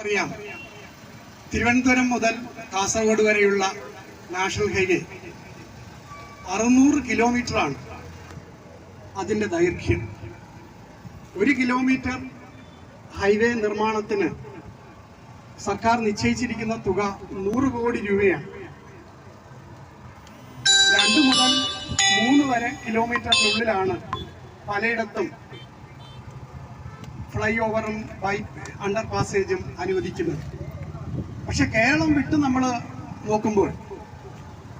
അറിയാം തിരുവനന്തപുരം മുതൽ കാസർഗോഡ് വരെയുള്ള നാഷണൽ ഹൈവേ അറുന്നൂറ് കിലോമീറ്ററാണ് അതിന്റെ ദൈർഘ്യം. ഒരു കിലോമീറ്റർ ഹൈവേ നിർമ്മാണത്തിന് സർക്കാർ നിശ്ചയിച്ചിരിക്കുന്ന തുക നൂറ് കോടി രൂപയാണ്. രണ്ട് മുതൽ മൂന്ന് വരെ കിലോമീറ്ററിനുള്ളിലാണ് പലയിടത്തും ഫ്ലൈ ഓവറും ബൈക്ക് അണ്ടർ പാസേജും അനുവദിക്കുന്നത് പക്ഷെ കേരളം വിട്ട് നമ്മൾ നോക്കുമ്പോൾ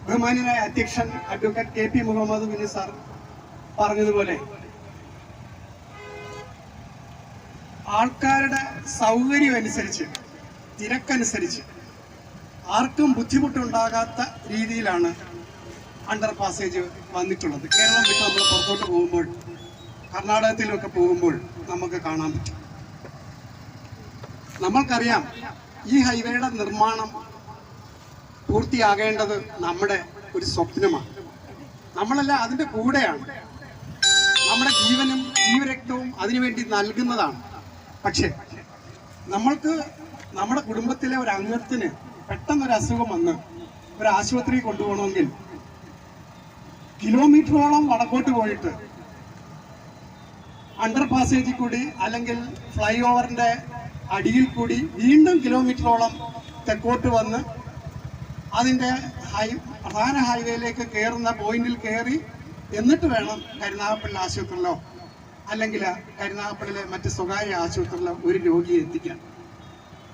ബഹുമാനായ അധ്യക്ഷൻ advocate K P Muhammad Bini sir പറഞ്ഞതുപോലെ ആൾക്കാരുടെ സൗകര്യം അനുസരിച്ച് തിരക്കനുസരിച്ച് ആർക്കും ബുദ്ധിമുട്ടുണ്ടാകാത്ത രീതിയിലാണ് അണ്ടർ പാസേജ് വന്നിട്ടുള്ളത്. കേരളം വിട്ട് നമ്മൾ പുറത്തോട്ട് പോകുമ്പോൾ കർണാടകത്തിലൊക്കെ പോകുമ്പോൾ നമുക്ക് കാണാൻ പറ്റും. നമ്മൾക്കറിയാം ഈ ഹൈവേയുടെ നിർമ്മാണം പൂർത്തിയാകേണ്ടത് നമ്മുടെ ഒരു സ്വപ്നമാണ്. നമ്മളല്ല അതിന്റെ കൂടെയാണ്. നമ്മുടെ ജീവനും ജീവരക്തവും അതിനുവേണ്ടി നൽകുന്നതാണ്. പക്ഷേ നമ്മൾക്ക് നമ്മുടെ കുടുംബത്തിലെ ഒരു അംഗത്തിന് പെട്ടെന്നൊരു അസുഖം വന്ന് ഒരു ആശുപത്രി കൊണ്ടുപോകണമെങ്കിൽ കിലോമീറ്ററോളം വടക്കോട്ട് പോയിട്ട് അണ്ടർ പാസേജിൽ കൂടി അല്ലെങ്കിൽ ഫ്ലൈ ഓവറിന്റെ അടിയിൽ കൂടി വീണ്ടും കിലോമീറ്ററോളം തെക്കോട്ട് വന്ന് അതിന്റെ ഹൈ പ്രധാന ഹൈവേയിലേക്ക് കയറുന്ന പോയിന്റിൽ കയറി എന്നിട്ട് വേണം കരുനാഗപ്പള്ളി ആശുപത്രിയിലോ അല്ലെങ്കിൽ കരുനാഗപ്പള്ളിയിലെ മറ്റ് സ്വകാര്യ ആശുപത്രിയിലോ ഒരു രോഗിയെ എത്തിക്കാൻ.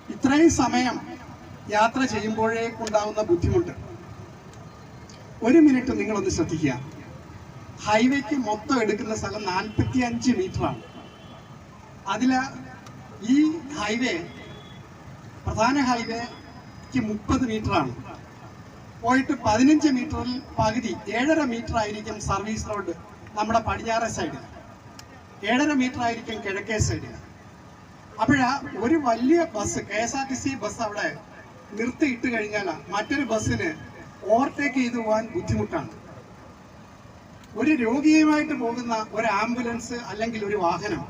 ഇത്രയും സമയം യാത്ര ചെയ്യുമ്പോഴേക്കുണ്ടാവുന്ന ബുദ്ധിമുട്ട്. ഒരു മിനിറ്റ് നിങ്ങളൊന്ന് ശ്രദ്ധിക്കുക. ഹൈവേക്ക് മൊത്തം എടുക്കുന്ന സ്ഥലം നാൽപ്പത്തി അഞ്ച് മീറ്ററാണ്. അതിൽ ഈ ഹൈവേ പ്രധാന ഹൈവേക്ക് മുപ്പത് മീറ്ററാണ്. പോയിട്ട് പതിനഞ്ച് മീറ്ററിൽ പകുതി ഏഴര മീറ്റർ ആയിരിക്കും സർവീസ് റോഡ് നമ്മുടെ പടിഞ്ഞാറ സൈഡിൽ ഏഴര മീറ്റർ ആയിരിക്കും കിഴക്കേ സൈഡിൽ അപ്പോഴാ ഒരു വലിയ bus K S R T C bus അവിടെ നിർത്തിയിട്ട് കഴിഞ്ഞാൽ മറ്റൊരു ബസ്സിന് ഓവർടേക്ക് ചെയ്തു പോകാൻ ബുദ്ധിമുട്ടാണ്. ഒരു രോഗിയുമായിട്ട് പോകുന്ന ഒരു ആംബുലൻസ് അല്ലെങ്കിൽ ഒരു വാഹനം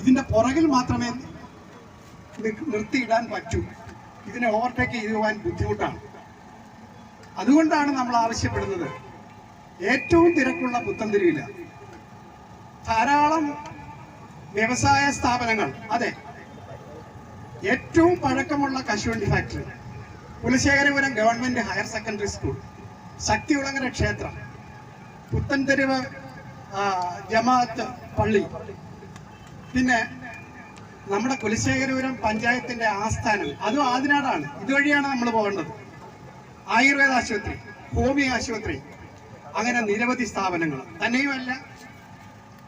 ഇതിന്റെ പുറകിൽ മാത്രമേ നിർത്തിയിടാൻ പറ്റൂ. ഇതിനെ ഓവർടേക്ക് ചെയ്യുവാൻ ബുദ്ധിമുട്ടാണ്. അതുകൊണ്ടാണ് നമ്മൾ ആവശ്യപ്പെടുന്നത്. ഏറ്റവും തിരക്കുള്ള പുത്തന്തിരിയില്ല ധാരാളം വ്യവസായ സ്ഥാപനങ്ങൾ അതെ. ഏറ്റവും പഴക്കമുള്ള കശുവണ്ടി factory Kulasekharapuram government higher secondary school Sakthikulangara ക്ഷേത്രം. പുത്തൻതെരുവ് ജമാഅത്ത് പള്ളി. പിന്നെ നമ്മുടെ കുലശേഖരപുരം പഞ്ചായത്തിന്റെ ആസ്ഥാനം അതും ആദിനാടാണ്. ഇതുവഴിയാണ് നമ്മൾ പോകേണ്ടത്. ആയുർവേദ ആശുപത്രി ഹോമിയോ ആശുപത്രി അങ്ങനെ നിരവധി സ്ഥാപനങ്ങൾ. തന്നെയുമല്ല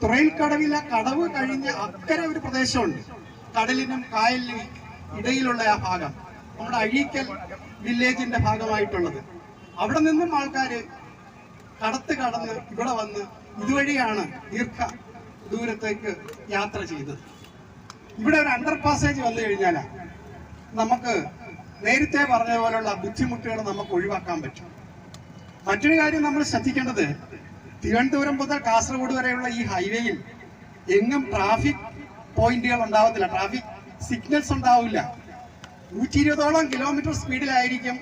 തുറയിൽ കടവിലെ കടവ് കഴിഞ്ഞ് അക്കരെ ഒരു പ്രദേശമുണ്ട്. കടലിനും കായലിനും ഇടയിലുള്ള ആ ഭാഗം. നമ്മുടെ അഴീക്കൽ വില്ലേജിന്റെ ഭാഗമായിട്ടുള്ളത്. അവിടെ നിന്നും ആൾക്കാര് കടത്ത് കടന്ന് ഇവിടെ വന്ന് ഇതുവഴിയാണ് ദീർഘ ദൂരത്തേക്ക് യാത്ര ചെയ്തത്. ഇവിടെ ഒരു അണ്ടർ പാസേജ് വന്നു കഴിഞ്ഞാൽ നമുക്ക് നേരത്തെ പറഞ്ഞ പോലുള്ള ബുദ്ധിമുട്ടുകൾ നമുക്ക് ഒഴിവാക്കാൻ പറ്റും. മറ്റൊരു കാര്യം നമ്മൾ ശ്രദ്ധിക്കേണ്ടത് തിരുവനന്തപുരം മുതൽ കാസർഗോഡ് വരെയുള്ള ഈ ഹൈവേയിൽ എങ്ങും ട്രാഫിക് പോയിന്റുകൾ ഉണ്ടാവത്തില്ല. ട്രാഫിക് സിഗ്നൽസ് ഉണ്ടാവില്ല. നൂറ്റി ഇരുപതോളം കിലോമീറ്റർ സ്പീഡിലായിരിക്കും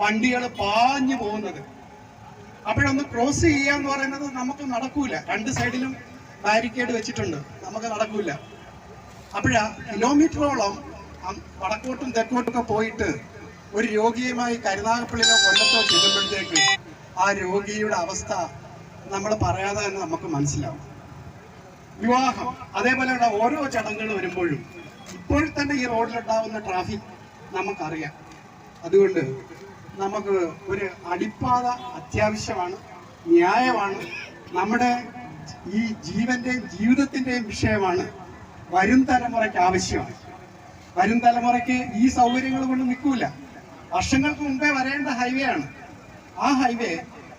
വണ്ടികൾ പാഞ്ഞു പോകുന്നത്. അപ്പോഴൊന്ന് ക്രോസ് ചെയ്യുക എന്ന് പറയുന്നത് നമുക്ക് നടക്കൂല. രണ്ട് സൈഡിലും ബാരിക്കേഡ് വെച്ചിട്ടുണ്ട്. നമുക്ക് നടക്കൂല. അപ്പോഴാ കിലോമീറ്ററോളം വടക്കോട്ടും തെക്കോട്ടൊക്കെ പോയിട്ട് ഒരു രോഗിയുമായി കരുനാഗപ്പള്ളിയിലോ കൊല്ലത്തോ ചെല്ലുമ്പോഴത്തേക്ക് ആ രോഗിയുടെ അവസ്ഥ നമ്മൾ പറയാതെ തന്നെ നമുക്ക് മനസ്സിലാവും. വിവാഹം. അതേപോലെയുള്ള ഓരോ ചടങ്ങുകൾ വരുമ്പോഴും ഇപ്പോൾ തന്നെ ഈ റോഡിലുണ്ടാവുന്ന ട്രാഫിക് നമുക്കറിയാം. അതുകൊണ്ട് നമുക്ക് ഒരു അടിപ്പാത അത്യാവശ്യമാണ് ന്യായമാണ്. നമ്മുടെ ഈ ജീവന്റെയും ജീവിതത്തിന്റെയും വിഷയമാണ് വരും തലമുറയ്ക്ക് ആവശ്യമാണ്. വരും തലമുറയ്ക്ക് ഈ സൗകര്യങ്ങൾ കൊണ്ട് നിൽക്കൂല. വർഷങ്ങൾക്ക് മുമ്പേ വരേണ്ട ഹൈവേ ആണ്. ആ ഹൈവേ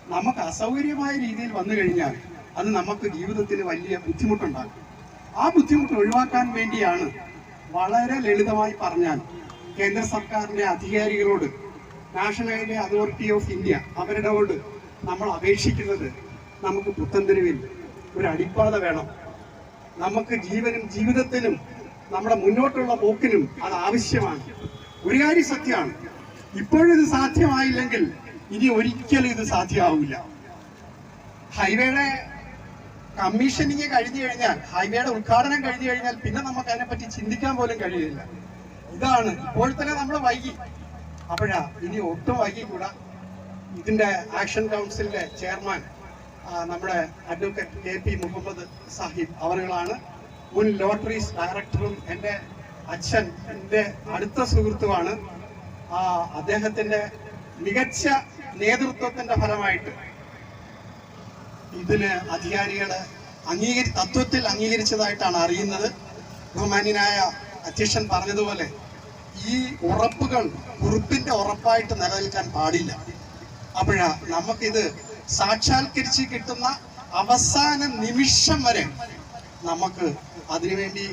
നമുക്ക് അസൗകര്യമായ രീതിയിൽ വന്നു കഴിഞ്ഞാൽ അത് നമുക്ക് ജീവിതത്തിന് വലിയ ബുദ്ധിമുട്ടുണ്ടാകും ആ ബുദ്ധിമുട്ട് ഒഴിവാക്കാൻ വേണ്ടിയാണ് വളരെ ലളിതമായി പറഞ്ഞാൽ കേന്ദ്ര സർക്കാരിന്റെ അധികാരികളോട് national highway authority of India അവരോട് നമ്മൾ അപേക്ഷിക്കുന്നത് നമുക്ക് പുത്തൻതെരുവിൽ ഒരു അടിപ്പാത വേണം. നമുക്ക് ജീവനും ജീവിതത്തിനും നമ്മുടെ മുന്നോട്ടുള്ള പോക്കിനും അത് ആവശ്യമാണ്. ഒരു കാര്യം സത്യമാണ്. ഇപ്പോഴും ഇത് സാധ്യമായില്ലെങ്കിൽ ഇനി ഒരിക്കലും ഇത് സാധ്യമാവില്ല. ഹൈവേയുടെ കമ്മീഷനിങ് കഴിഞ്ഞു കഴിഞ്ഞാൽ ഹൈവേയുടെ ഉദ്ഘാടനം കഴിഞ്ഞു കഴിഞ്ഞാൽ പിന്നെ നമുക്ക് അതിനെപ്പറ്റി ചിന്തിക്കാൻ പോലും കഴിയില്ല ഇതാണ് ഇപ്പോൾ തന്നെ നമ്മൾ വൈകി. അപ്പോഴാ ഇനി ഒട്ടും വൈകിക്കൂടാ. ഇതിന്റെ ആക്ഷൻ കൗൺസിലിലെ ചെയർമാൻ നമ്മുടെ advocate K P Muhammad Sahib അവരുകളാണ്. മുൻ ലോട്ടറീസ് ഡയറക്ടറും എന്റെ അച്ഛൻ എന്റെ അടുത്ത സുഹൃത്തുമാണ്. ആ, അദ്ദേഹത്തിന്റെ മികച്ച നേതൃത്വത്തിന്റെ ഫലമായിട്ട് ഇതിന് അധികാരികൾ അംഗീകരി തത്വത്തിൽ അംഗീകരിച്ചതായിട്ടാണ് അറിയുന്നത്. ബഹുമാന്യനായ അധ്യക്ഷൻ പറഞ്ഞതുപോലെ ഈ ഉറപ്പുകൾ കുറിപ്പിന്റെ ഉറപ്പായിട്ട് നിലനിൽക്കാൻ പാടില്ല. അപ്പോഴാ നമുക്കിത് സാക്ഷാത്കരിച്ച് കിട്ടുന്ന അവസാന നിമിഷം വരെ നമുക്ക് അതിനുവേണ്ടി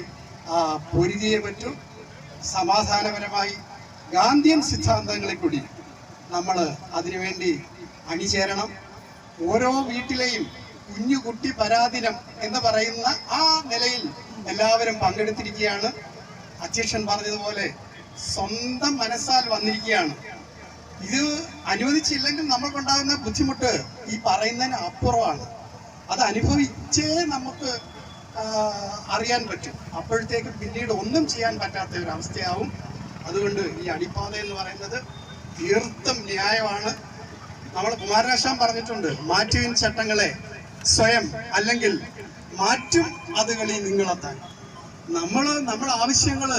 പൊരുതിയേ പറ്റൂ. സമാധാനപരമായി ഗാന്ധിയൻ സിദ്ധാന്തങ്ങളെ കൂടി നമ്മൾ അതിനുവേണ്ടി അണിചേരണം. ഓരോ വീട്ടിലെയും കുഞ്ഞു കുട്ടി പരാതിനം എന്ന് പറയുന്ന ആ നിലയിൽ എല്ലാവരും പങ്കെടുത്തിരിക്കുകയാണ്. അധ്യക്ഷൻ പറഞ്ഞതുപോലെ സ്വന്തം മനസ്സാൽ വന്നിരിക്കുകയാണ്. ഇത് അനുവദിച്ചില്ലെങ്കിൽ നമ്മൾക്കുണ്ടാകുന്ന ബുദ്ധിമുട്ട് ഈ പറയുന്നതിന് അപ്പുറമാണ്. അത് അനുഭവിച്ചേ നമുക്ക് അറിയാൻ പറ്റും. അപ്പോഴത്തേക്ക് പിന്നീട് ഒന്നും ചെയ്യാൻ പറ്റാത്ത ഒരു അവസ്ഥയാവും. അതുകൊണ്ട് ഈ അടിപ്പാത എന്ന് പറയുന്നത് തീർത്തും ന്യായമാണ്. നമ്മൾ കുമാരനാശാൻ പറഞ്ഞിട്ടുണ്ട് മാറ്റുവിൻ ചട്ടങ്ങളെ സ്വയം അല്ലെങ്കിൽ മാറ്റും അതുകളി നിങ്ങളെത്താൻ. നമ്മൾ നമ്മുടെ ആവശ്യങ്ങൾ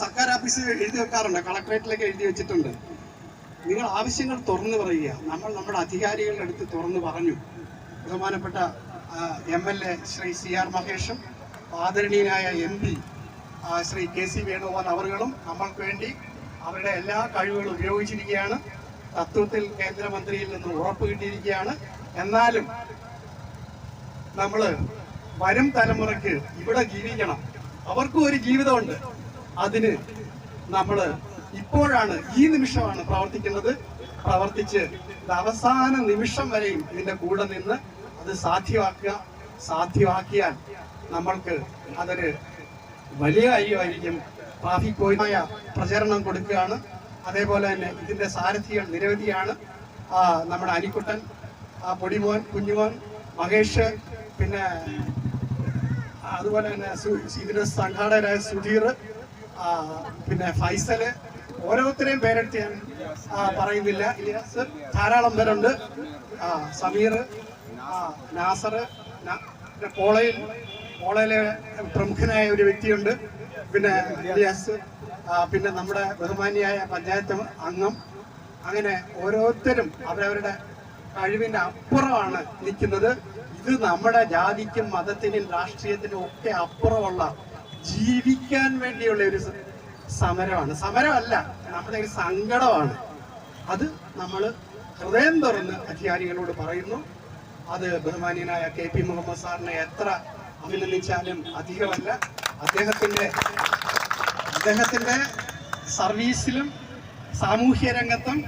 സർക്കാർ ഓഫീസിൽ എഴുതി വെക്കാറുണ്ട്. കളക്ടറേറ്റിലേക്ക് എഴുതി വെച്ചിട്ടുണ്ട്. നിങ്ങൾ ആവശ്യങ്ങൾ തുറന്നു പറയുക. നമ്മൾ നമ്മുടെ അധികാരികളുടെ അടുത്ത് തുറന്നു പറഞ്ഞു. ബഹുമാനപ്പെട്ട M L A Shri C R മഹേഷും ആദരണീയനായ M P Shri K C Venugopal അവറുകളും നമ്മൾക്ക് വേണ്ടി അവരുടെ എല്ലാ കഴിവുകളും ഉപയോഗിച്ചിരിക്കുകയാണ്. തത്വത്തിൽ കേന്ദ്രമന്ത്രിയിൽ നിന്ന് ഉറപ്പ് കിട്ടിയിരിക്കുകയാണ്. എന്നാലും നമ്മൾ വരും തലമുറയ്ക്ക് ഇവിടെ ജീവിക്കണം. അവർക്കും ഒരു ജീവിതമുണ്ട്. അതിന് നമ്മൾ ഇപ്പോഴാണ് ഈ നിമിഷമാണ് പ്രവർത്തിക്കുന്നത് പ്രവർത്തിച്ച് അവസാന നിമിഷം വരെയും ഇതിന്റെ കൂടെ നിന്ന് അത് സാധ്യമാക്കുക. സാധ്യമാക്കിയാൽ നമ്മൾക്ക് അതൊരു വലിയ കാര്യമായിരിക്കും. ട്രാഫിക് പോയ പ്രചരണം കൊടുക്കുകയാണ്. അതേപോലെ തന്നെ ഇതിന്റെ സാരഥികൾ നിരവധിയാണ്. നമ്മുടെ അനിക്കുട്ടൻ ആ, പൊടിമോൻ കുഞ്ഞുമോൻ മഹേഷ് പിന്നെ അതുപോലെ തന്നെ ഇതിന്റെ സംഘാടകരായ സുധീർ പിന്നെ ഫൈസൽ. ഓരോരുത്തരെയും പേരെടുത്ത് ഞാൻ പറയുന്നില്ല. ഇലിയാസ് ധാരാളം പേരുണ്ട്. സമീർ നാസർ പിന്നെ പോളയിൽ പോളയിലെ പ്രമുഖനായ ഒരു വ്യക്തിയുണ്ട്. പിന്നെ ഇലിയാസ് പിന്നെ നമ്മുടെ ബഹുമാനിയായ പഞ്ചായത്ത് അംഗം. അങ്ങനെ ഓരോരുത്തരും അവരവരുടെ കഴിവിന്റെ അപ്പുറമാണ് നിൽക്കുന്നത്. ഇത് നമ്മുടെ ജാതിക്കും മതത്തിനും രാഷ്ട്രീയത്തിനും ഒക്കെ അപ്പുറമുള്ള ജീവിക്കാൻ വേണ്ടിയുള്ള ഒരു സമരമാണ്. സമരമല്ല നമ്മുടെ ഒരു സങ്കടമാണ്. അത് നമ്മൾ ഹൃദയം തുറന്ന് അധികാരികളോട് പറയുന്നു. അത് ബഹുമാനീയനായ കെ പി മുഹമ്മദ് സാറിനെ എത്ര അഭിനന്ദിച്ചാലും അധികമല്ല. അദ്ദേഹത്തിന്റെ അദ്ദേഹത്തിന്റെ സർവീസിലും സാമൂഹ്യ രംഗത്തും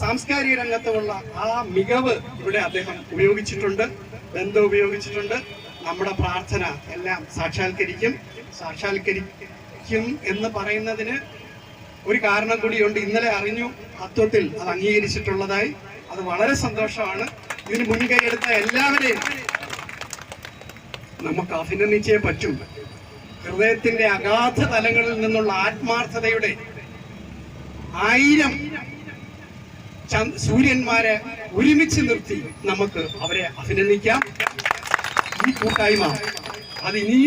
സാംസ്കാരിക രംഗത്തുമുള്ള ആ മികവ് ഇവിടെ അദ്ദേഹം ഉപയോഗിച്ചിട്ടുണ്ട്. ബന്ധം ഉപയോഗിച്ചിട്ടുണ്ട്. നമ്മുടെ പ്രാർത്ഥന എല്ലാം സാക്ഷാത്കരിക്കും. സാക്ഷാത്കരിക്കും എന്ന് പറയുന്നതിന് ഒരു കാരണം കൂടിയുണ്ട്. ഇന്നലെ അറിഞ്ഞു തത്വത്തിൽ അത് അംഗീകരിച്ചിട്ടുള്ളതായി. അത് വളരെ സന്തോഷമാണ്. ഇതിന് മുൻകൈ എടുത്ത എല്ലാവരെയും നമുക്ക് അഭിനന്ദിച്ചേ പറ്റും. ഹൃദയത്തിന്റെ അഗാധ തലങ്ങളിൽ നിന്നുള്ള ആത്മാർത്ഥതയുടെ ആയിരം സൂര്യന്മാരെ ഒരുമിച്ച് നിർത്തി നമുക്ക് അവരെ അഭിനന്ദിക്കാം. ഈ കൂട്ടായ്മ അത് ഇനിയും